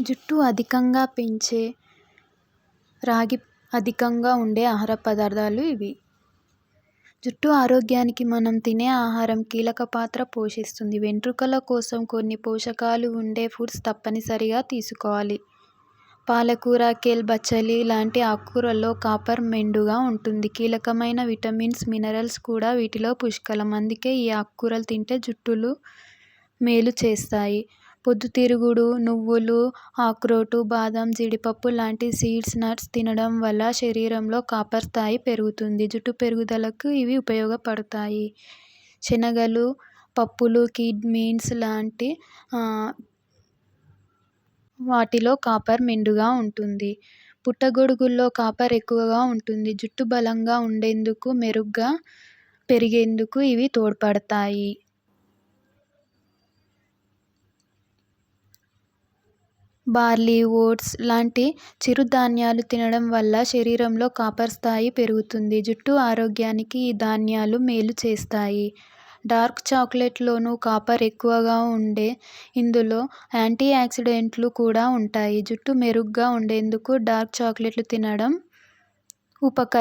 జుట్టు అధికంగా పెంచే రాగి అధికంగా ఉండే ఆహార పదార్థాలు ఇవి. జుట్టు ఆరోగ్యానికి మనం తినే ఆహారం కీలక పాత్ర పోషిస్తుంది. వెంట్రుకల కోసం కొన్ని పోషకాలు ఉండే ఫుడ్స్ తప్పనిసరిగా తీసుకోవాలి. పాలకూర కేల్ బచ్చలి లాంటి ఆకుకూరల్లో కాపర్ మెండుగా ఉంటుంది. కీలకమైన విటమిన్స్ మినరల్స్ కూడా వీటిలో పుష్కలం. అందుకే ఈ ఆకుకూరలు తింటే జుట్టులు మేలు చేస్తాయి. పొద్దుతిరుగుడు నువ్వులు అక్రోటు బాదం జీడిపప్పు లాంటి సీడ్స్ నట్స్ తినడం వల్ల శరీరంలో కాపర్ స్థాయి పెరుగుతుంది. జుట్టు పెరుగుదలకు ఇవి ఉపయోగపడతాయి. శనగలు పప్పులు కిడ్మీన్స్ లాంటి వాటిలో కాపర్ మెండుగా ఉంటుంది. పుట్టగొడుగుల్లో కాపర్ ఎక్కువగా ఉంటుంది. జుట్టు బలంగా ఉండేందుకు మెరుగ్గా పెరిగేందుకు ఇవి తోడ్పడతాయి. బార్లీ ఓట్స్ లాంటి చిరుధాన్యాలు తినడం వల్ల శరీరంలో కాపర్ స్థాయి పెరుగుతుంది. జుట్టు ఆరోగ్యానికి ఈ ధాన్యాలు మేలు చేస్తాయి. డార్క్ చాక్లెట్లోనూ కాపర్ ఎక్కువగా ఉండే ఇందులో యాంటీ ఆక్సిడెంట్లు కూడా ఉంటాయి. జుట్టు మెరుగ్గా ఉండేందుకు డార్క్ చాక్లెట్లు తినడం ఉపక